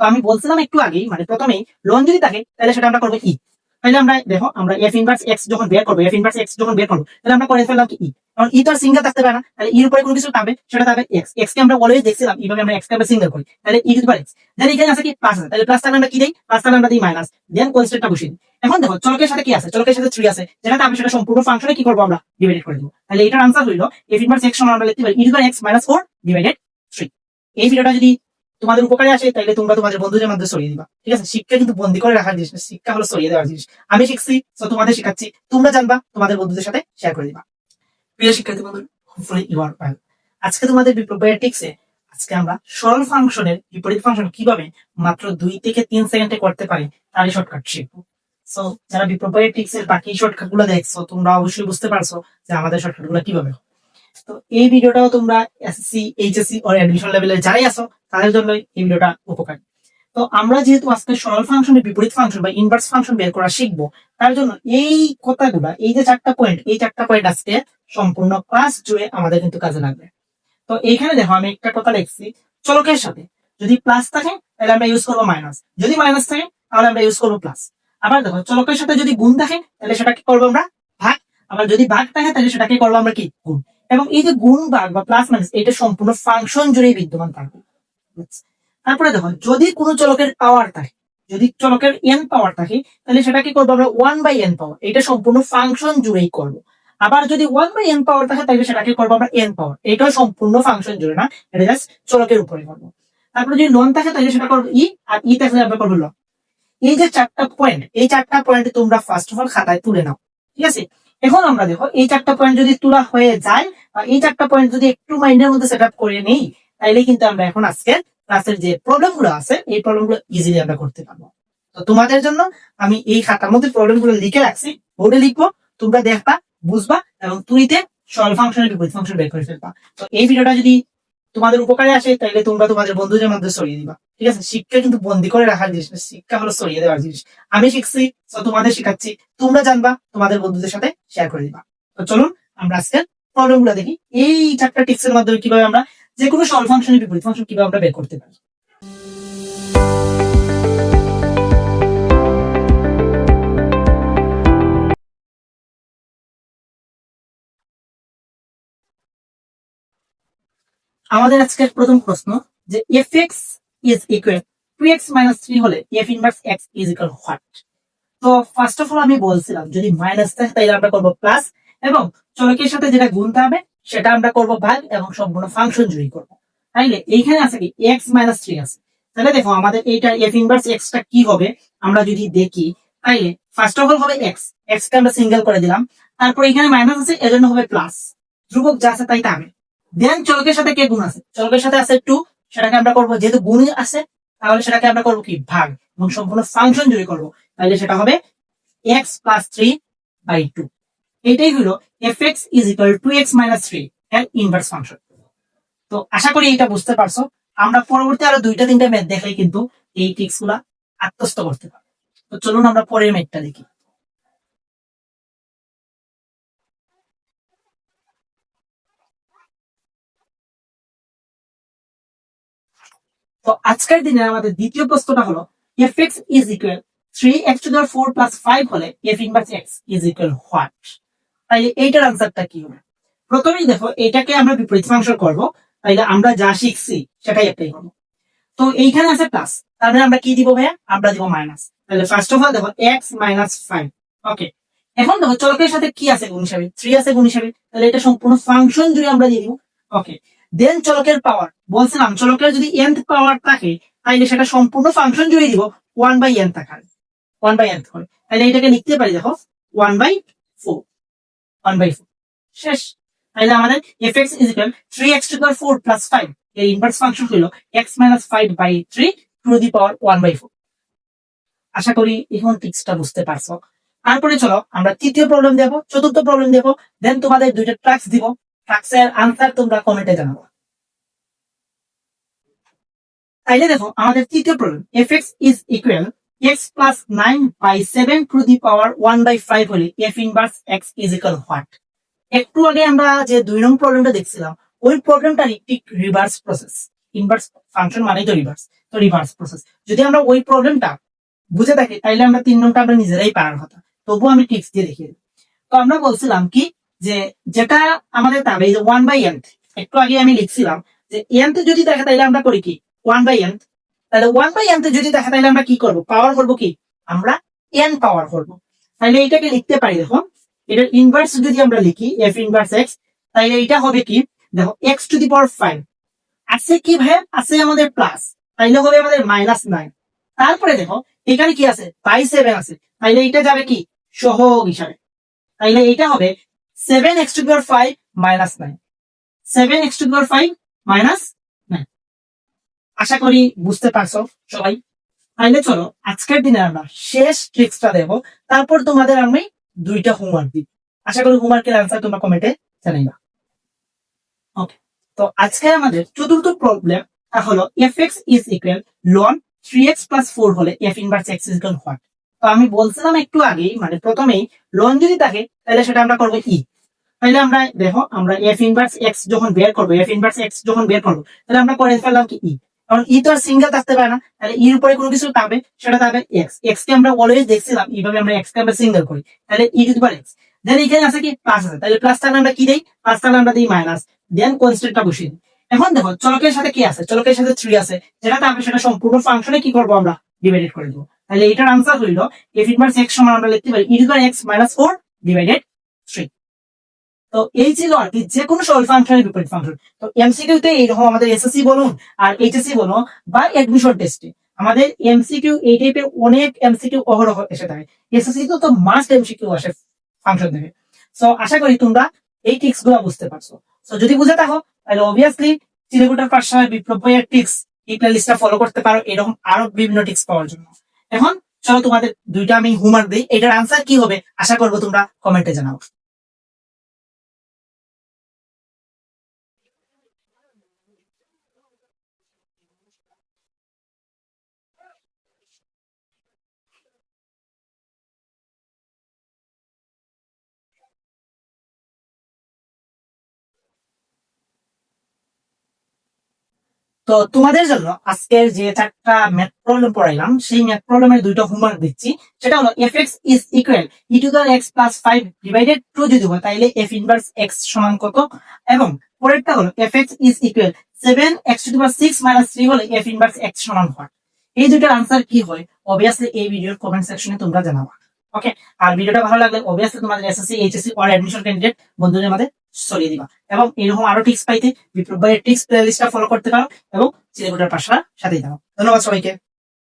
তো আমি বলছিলাম একটু আগেই মানে প্রথমেই লোন যদি থাকে, তাহলে সেটা আমরা করব ই তাহলে আমরা, দেখো, আমরা এফ ইনভার্স এক্স যখন বের করব এফ ইনভার্স এক্স যখন বের করব, তাহলে আমরা করে ফেললাম কি ই কারণ ই তো আর সিঙ্গেল থাকতে পারে না, তাহলে ইর উপরে কোনো কিছু পাবে সেটা থাকবে এক্স এক্স কে আমরা অলওয়েজ দেখছিলাম, এইভাবে আমরা এক্স কে সিঙ্গেল করি। তাহলে ই টু এক্স দেন এখানে আছে কি? প্লাস আছে। তাহলে প্লাস আমরা কি দেই? প্লাস আমরা দিই মাইনাস দেন কনস্ট্যান্টটা বসিয়ে এখন দেখো, চলকের সাথে কি আছে? চলকের সাথে থ্রি আছে। যেটা আমি সেটা সম্পূর্ণ ফাংশনে কি করব আমরা? ডিভাইডেড করে দেবো। তাহলে এটার আনসার হইল এফ ইনভার্স এক্স সমান আমরা লিখতে পারি e x minus four divided three এই ভিডিওটা যদি তোমাদের উপকারে আসে তাহলে তোমরা তোমাদের বন্ধুদের মধ্যে ছড়িয়ে দিবা। ঠিক আছে? শিক্ষা কিন্তু বন্দি করে রাখার জিনিস না, শিক্ষা হলো ছড়িয়ে দেওয়ার জিনিস। আমি শিখছি তো তোমাদের শেখাচ্ছি তোমরা জানবা তোমাদের বন্ধুদের সাথে শেয়ার করে দিবা। প্রিয় শিক্ষার্থী বন্ধু হোপফুলি ইউ আর ওয়েল আজকে তোমাদের বিপ্রোবায়োটিক্সে আজকে আমরা সরল ফাংশনের বিপরীত ফাংশন কীভাবে মাত্র দুই থেকে তিন সেকেন্ডে করতে পারি তারই শর্টকাট শিখব। সো যারা বিপ্রোবায়োটিক্স এর বাকি শর্টকাটগুলো দেখছ তোমরা অবশ্যই বুঝতে পারছ যে আমাদের শর্টকাটগুলো কীভাবে। তো এই ভিডিওটাও তোমরা এসএসসি এইচএসসি ওর অ্যাডমিশন লেভেলে যারাই আছো তাদের জন্য এই ভিডিওটা উপকারী। তো আমরা যেহেতু আজকে সরল ফাংশনের বিপরীত ফাংশন বা ইনভার্স ফাংশন বের করা শিখব, তার জন্য এই কথাগুলা, এই যে চারটা পয়েন্ট এই চারটা পয়েন্ট আজকে সম্পূর্ণ ক্লাস জুড়ে আমাদের কিন্তু কাজে লাগবে। তো এইখানে দেখো, আমি একটা কথা লিখছি, চলকের সাথে যদি প্লাস থাকে, তাহলে আমরা ইউজ করব মাইনাস যদি মাইনাস থাকে, তাহলে আমরা ইউজ করব প্লাস আবার দেখো, চলকের সাথে যদি গুণ থাকে, তাহলে সেটা কি করব আমরা ভাগ। আবার যদি ভাগ থাকে, তাহলে সেটাকে করব আমরা কি? গুণ। এবং এই যে গুণ, ভাগ বা প্লাস মাইনাস এটা সম্পূর্ণ ফাংশন জুড়েই বিদ্যমান থাকবে। তারপরে দেখো যদি কোনো চলকের পাওয়ার থাকে, যদি চলকের এন পাওয়ার থাকে, তাহলে সেটা কি করব আমরা? ওয়ান বাই এন পাওয়ার এটা সম্পূর্ণ ফাংশন জুড়েই করব। আবার যদি ওয়ান বাই এন পাওয়ার থাকে, তাহলে সেটাকে করব আমরা এন পাওয়ার এটাও সম্পূর্ণ ফাংশন জুড়ে না, এটা জাস্ট চলকের উপরে করব। তারপরে যদি লন থাকে, তাহলে সেটা করব ই আর ই থাকলে আমরা করব লন এই যে চারটা পয়েন্ট এই চারটা পয়েন্ট তোমরা ফার্স্ট অফ অল খাতায় তুলে নাও। ঠিক আছে? এখন আমরা দেখো, এই চারটা পয়েন্ট যদি তোলা হয়ে যায়, বা এই চারটা পয়েন্ট যদি একটু মাইন্ডের মধ্যে সেট আপ করে নেই তাইলে কিন্তু আমরা এখন আজকে ক্লাসের যে প্রবলেমগুলো আছে, এই প্রবলেমগুলো ইজিলি আমরা করতে পারব। তো তোমাদের জন্য আমি এই খাতার মধ্যে প্রবলেমগুলো লিখে রাখছি বোর্ডে লিখব, তোমরা দেখবা, বুঝবা, এবং তুইতে সরল ফাংশনের বিপরীত ফাংশন বের করে ফেলবা। তো এই ভিডিওটা যদি তোমাদের উপকারে আসে তাহলে তোমরা তোমাদের বন্ধুদের মধ্যে ছড়িয়ে দিবা। ঠিক আছে? শিক্ষা কিন্তু বন্দি করে রাখার জিনিস শিক্ষা হলো ছড়িয়ে দেওয়ার জিনিস। আমি শিখছি, তো তোমাদের শেখাচ্ছি, তোমরা জানবা, তোমাদের বন্ধুদের সাথে শেয়ার করে দিবা। তো চলুন, আমরা আজকে প্রবলেমগুলো দেখি। এই চারটা টিপস এর মাধ্যমে কীভাবে আমরা যে কোনো সরল ফাংশনের বিপরীত ফাংশন কীভাবে আমরা বের করতে পারি? আমাদের আজকের প্রথম প্রশ্ন যে f x is equal to x minus three হলে f inverse x is equal what তো ফার্স্ট অফ অল আমি বলছিলাম যদি মাইনাস থাকে তাহলে আমরা করব প্লাস এবং চলকের সাথে যেটা গুণতে হবে সেটা আমরা করব ভাগ এবং সম্পূর্ণ ফাংশন জুড়ি করব। তাইলে এইখানে আছে কি? এক্স মাইনাস থ্রি আছে। তাহলে দেখো আমাদের এইটা এফ ইনভার্স এক্সটা কি হবে? আমরা যদি দেখি, তাইলে ফার্স্ট অফ অল হবে এক্স এক্স কে আমরা সিঙ্গেল করে দিলাম। তারপর এখানে মাইনাস আছে, এজন্য হবে প্লাস ধ্রুবক যা আছে তাই তাবে দেন চলকের সাথে কে গুণ আছে? চলকের সাথে আছে টু সেটাকে আমরা করব যেহেতু গুণ আছে, তাহলে সেটাকে আমরা করব কি? ভাগ এবং সম্পূর্ণ ফাংশন জুড়ে করব। তাহলে সেটা হবে x plus three by two এটাই হলো f x is equal to x minus three এর ইনভার্স ফাংশন তো আশা করি এটা বুঝতে পারছ। আমরা পরবর্তী আরও দুইটা তিনটা ম্যাথ দেখলেই কিন্তু এই টিক্সগুলা আত্মস্থ করতে পারব তো চলুন আমরা পরের ম্যাথটা দেখি। তো আজকের দিনে আমাদের দ্বিতীয় প্রশ্নটা হলো f x is equal three x two four plus five হলে f inverse x is equal what তাইলে এইটার আনসারটা কি হবে? প্রথমেই দেখো, এটাকে আমরা বিপরীত ফাংশন করব, তাইলে আমরা যা শিখছি, সেটাই অ্যাপ্লাই করব। তো এইখানে আছে প্লাস তাহলে আমরা কি দিব ভাইয়া? আমরা দিব মাইনাস তাহলে ফার্স্ট অফ অল দেখো এক্স মাইনাস ফাইভ ওকে এখন দেখো, চলকের সাথে কি আছে গুণ হিসাবে? থ্রি আছে গুণ হিসাবে, তাহলে এটা সম্পূর্ণ ফাংশন জুড়ে আমরা দিয়ে দিব ওকে দেন চলকের পাওয়ার বলছিলাম, চলকের যদি এন পাওয়ার থাকে তাহলে সেটা সম্পূর্ণ ফাংশন জুড়ে দিব ওয়ান বাই এন থাকার ওয়ান বাই এন হয় তাহলে এটাকে লিখতে পারি দেখো one by four one by four শেষ। তাহলে আমাদের f x is equal three x to power four plus five এর ইনভার্স ফাংশন হলো x minus five by three to the power one by four আশা করি এখন টিক্সটা বুঝতে পারছ। তারপরে চলো আমরা তৃতীয় প্রবলেম দেবো চতুর্থ প্রবলেম দেবো দেন তোমাদের দুইটা ট্রাক্স দিব। ট্রাক্সের আনসার তোমরা কমেন্টে জানাব। তাইলে দেখো, আমাদের তৃতীয় problem f x is equal x plus nine by seven to the power one by five হলে f inverse x is equal what একটু আগে আমরা যে দুই নং প্রবলেমটা দেখছিলাম, ওই প্রবলেমটা ঠিক রিভার্স প্রসেস ইনভার্স ফাংশন মানেই তো রিভার্স তো রিভার্স প্রসেস যদি আমরা ওই প্রবলেমটা বুঝে থাকি, তাইলে আমরা তিন নংটা আমরা নিজেরাই পারার কথা। তবুও আমি টিপস দিয়ে দেখিয়ে। তো আমরা বলছিলাম কি, যে যেটা আমাদের যে ওয়ান বাই এন্থ একটু আগে আমি লিখছিলাম যে এন্থ যদি দেখে, তাইলে আমরা করি কি? ওয়ান বাই এন্থ তাহলে ওয়ান বাই এন্থ যদি দেখে তাইলে আমরা কি করব? পাওয়ার করব কি? আমরা এন পাওয়ার করব। তাহলে এটাকে লিখতে পারি, দেখো। এটার ইনভার্স যদি আমরা লিখি এফ ইনভার্স এক্স তাহলে এটা হবে কি? দেখো x to the power five আছে কি ভাই? আছে আমাদের প্লাস তাইলে হবে আমাদের মাইনাস নাইন তারপরে দেখো, এখানে কি আছে? বাই সেভেন আছে। তাইলে এটা যাবে কি? সহগ হিসাবে। তাইলে এটা হবে seven x to power five minus nine seven x to power five minus আশা করি বুঝতে পারছ সবাই। তাইলে চলো, আজকের দিনে আমরা শেষ ট্রিক্সটা দেবো। তারপর তোমাদের আমি দুইটা হোমওয়ার্ক দিই আশা করি হোমওয়ার্কের আনসার তোমরা কমেন্টে জানাইবা। ওকে তো আজকে আমাদের চতুর্থ প্রবলেম তা হলো f x is equal ln three x plus four হলে f inverse x is equal what তো আমি বলছিলাম একটু আগেই মানে প্রথমেই লন যদি থাকে, তাহলে সেটা আমরা করব ই তাহলে আমরা দেখো, আমরা এফ ইনভার্স এক্স যখন বের করব এফ ইনভার্স এক্স যখন বের করব, তাহলে আমরা করে ফেললাম কি ই কারণ ই তো আর সিঙ্গেল থাকতে পারে না, তাহলে ইর উপরে কোনো কিছু থাকবে, সেটা থাকবে এক্স এক্স কে আমরা অলওয়েজ দেখছিলাম, এইভাবে আমরা এক্স কে আমরা সিঙ্গেল করি। তাহলে ই টু পাওয়ার এক্স দেন এখানে আছে কি? প্লাস আছে। তাহলে প্লাস থাকলে আমরা কি দেই? প্লাস থাকলে আমরা দিই মাইনাস দেন কনস্ট্যান্টটা বসিয়ে দিই। এখন দেখো, চলকের সাথে কি আছে? চলকের সাথে থ্রি আছে। যেটা থাকবে সেটা সম্পূর্ণ ফাংশনে কি করব আমরা? ডিভাইডেড করে দেবো। তাহলে এটার আনসার হইল এফ ইনভার্স এক্স সমান আমরা লিখতে পারি e to power x minus four divided three তো এই ছিল আর কি যে কোনো সরল ফাংশনের বিপরীত ফাংশন। তো এমসিকিউ তে এইরকম আমাদের এসএসসি বলুন আর এইচএসসি বলুন বা অ্যাডমিশন টেস্টে আমাদের এমসিকিউ এই টাইপের অনেক এমসিকিউ অহরহ এসে থাকে। এসএসসি তো তো মাস্ট এমসিকিউ আসে ফাংশন থেকে। সো আশা করি তোমরা এই টিক্সগুলো বুঝতে পারছ। সো যদি বুঝে থাকো, তাহলে অবভিয়াসলি চিলেকুটার পাঠশালায় বিপ্লব বইয়ের ট্রিক্স এই প্লেলিস্টটা ফলো করতে পারো। এরকম আরও বিভিন্ন টিক্স পাওয়ার জন্য। এখন, চলো তোমাদের দুইটা আমি হোমওয়ার্ক দিই। এটার আনসার কি হবে? আশা করব তোমরা কমেন্টে জানাও। তো তোমাদের জন্য আজকের যে চারটা ম্যাথ প্রবলেম পড়াইলাম, সেই ম্যাথ প্রবলেমের দুইটা হোমওয়ার্ক দিচ্ছি। সেটা হলো f x is equal e to the x plus five divided two যদি হয়, তাইলে এফ ইনভার্স এক্স সমান কত? এবং পরেরটা হলো f x is equal seven x to power six minus three হলে এফ ইনভার্স এক্স সমান হয়। এই দুইটার আনসার কি হয়? অবভিয়াসলি এই ভিডিওর কমেন্ট সেকশনে তোমরা জানাবা। ওকে আর ভিডিওটা ভালো লাগলে অবভিয়াসলি তোমাদের SSC HSC or admission candidate বন্ধুদের মধ্যে ছড়িয়ে দিবা। এবং এরকম আরও টিক্স পাইতে, বিপ্লব ভাইয়ের টিক্স প্লে লিস্টটা ফলো করতে পারো এবং চিলেগুটার পাশটা সাথেই দাও ধন্যবাদ সবাইকে।